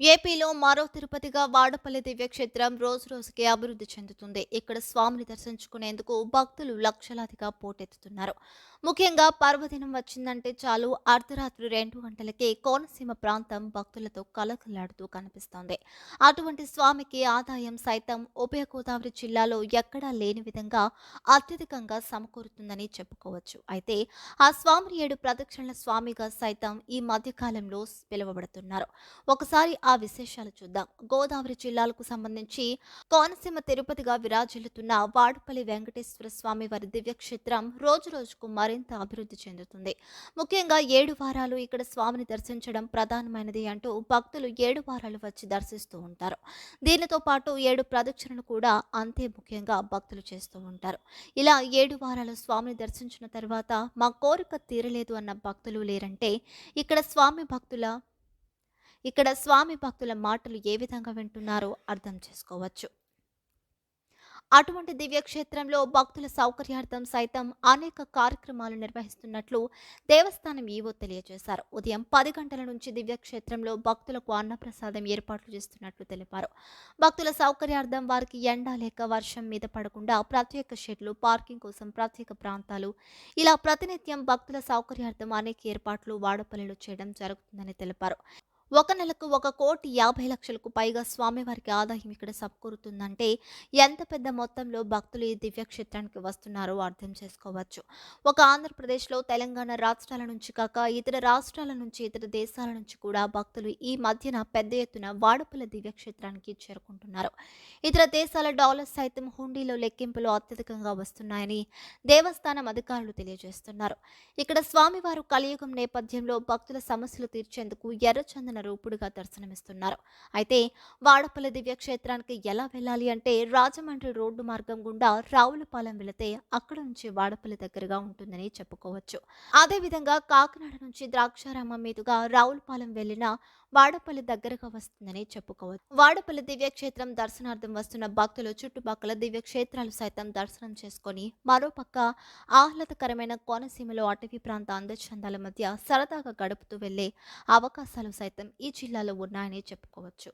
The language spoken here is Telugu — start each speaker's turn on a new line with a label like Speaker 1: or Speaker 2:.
Speaker 1: ఏపీలో మరో తిరుపతిగా వాడపల్లి దివ్యక్షేత్రం రోజు రోజుకి అభివృద్ధి చెందుతుంది. ఇక్కడ స్వామిని దర్శించుకునేందుకు భక్తులు లక్షలాదిగా పోటెత్తుతున్నారు. ముఖ్యంగా పర్వదినం వచ్చిందంటే చాలు అర్ధరాత్రి రెండు గంటలకే కోనసీమ ప్రాంతం భక్తులతో కలకలాడుతూ కనిపిస్తోంది. అటువంటి స్వామికి ఆదాయం సైతం ఉభయ గోదావరి జిల్లాలో ఎక్కడా లేని విధంగా అత్యధికంగా సమకూరుతుందని చెప్పుకోవచ్చు. అయితే ఆ స్వామిని ఏడు ప్రదక్షిణల స్వామిగా సైతం ఈ మధ్యకాలంలో పిలువబడుతున్నారు. ఒకసారి ఆ విశేషాలు చూద్దాం. గోదావరి జిల్లాలకు సంబంధించి కోనసీమ తిరుపతిగా విరాజిల్లుతున్న వాడపల్లి వెంకటేశ్వర స్వామి వారి దివ్యక్షేత్రం రోజు రోజుకు మరింత అభివృద్ధి చెందుతుంది. ముఖ్యంగా ఏడు వారాలు ఇక్కడ స్వామిని దర్శించడం ప్రధానమైనది అంటూ భక్తులు ఏడు వారాలు వచ్చి దర్శిస్తూ ఉంటారు. దీనితో పాటు ఏడు ప్రదక్షిణలు కూడా అంతే ముఖ్యంగా భక్తులు చేస్తూ ఉంటారు. ఇలా ఏడు వారాలు స్వామిని దర్శించిన తర్వాత మా కోరిక తీరలేదు అన్న భక్తులు లేరంటే ఇక్కడ స్వామి భక్తుల ఇక్కడ స్వామి భక్తుల మాటలు ఏ విధంగా వింటున్నారో అర్థం చేసుకోవచ్చు. అటువంటి దివ్యక్షేత్రంలో భక్తుల సౌకర్యార్థం సైతం అనేక కార్యక్రమాలు నిర్వహిస్తున్నట్లు దేవస్థానం ఈవో తెలియజేశారు. ఉదయం పది గంటల నుంచి దివ్యక్షేత్రంలో భక్తులకు అన్నప్రసాదం ఏర్పాట్లు చేస్తున్నట్లు తెలిపారు. భక్తుల సౌకర్యార్థం వారికి ఎండ లేక వర్షం మీద పడకుండా ప్రత్యేక షెడ్లు పార్కింగ్ కోసం ప్రత్యేక ప్రాంతాలు ఇలా ప్రతినిత్యం భక్తుల సౌకర్యార్థం అనేక ఏర్పాట్లు వాడపల్లిలో చేయడం జరుగుతుందని తెలిపారు. ఒక నెలకు ఒక కోటి యాభై లక్షలకు పైగా స్వామివారికి ఆదాయం ఇక్కడ సమకూరుతుందంటే ఎంత పెద్ద మొత్తంలో భక్తులు ఈ దివ్యక్షేత్రానికి వస్తున్నారో అర్థం చేసుకోవచ్చు. ఒక ఆంధ్రప్రదేశ్లో తెలంగాణ రాష్ట్రాల నుంచి కాక ఇతర రాష్ట్రాల నుంచి ఇతర దేశాల నుంచి కూడా భక్తులు ఈ మధ్యన పెద్ద ఎత్తున వాడపల్లి దివ్యక్షేత్రానికి చేరుకుంటున్నారు. ఇతర దేశాల డాలర్స్ సైతం హుండీలో లెక్కింపులు అత్యధికంగా వస్తున్నాయని దేవస్థానం అధికారులు తెలియజేస్తున్నారు. ఇక్కడ స్వామివారు కలియుగం నేపథ్యంలో భక్తుల సమస్యలు తీర్చేందుకు ఎర్రచందన రూపుడుగా దర్శనమిస్తున్నారు. అయితే వాడపల్లి దివ్యక్షేత్రానికి ఎలా వెళ్ళాలి అంటే రాజమండ్రి రోడ్డు మార్గం గుండా రావులపాలెం వెళితే అక్కడ నుంచి వాడపల్లి దగ్గరగా ఉంటుందని చెప్పుకోవచ్చు. అదేవిధంగా కాకినాడ నుంచి ద్రాక్షారామం మీదుగా రావులపాలెం వెళ్ళిన వాడపల్లి దగ్గరగా వస్తుందని చెప్పుకోవచ్చు. వాడపల్లి దివ్యక్షేత్రం దర్శనార్థం వస్తున్న భక్తులు చుట్టుపక్కల దివ్యక్షేత్రాలు సైతం దర్శనం చేసుకొని మరోపక్క ఆహ్లాదకరమైన కోనసీమలో అటవీ ప్రాంత అందచందాల మధ్య సరదాగా గడుపుతూ వెళ్ళే అవకాశాలు సైతం ఈ జిల్లాలో ఉన్నాయని చెప్పుకోవచ్చు.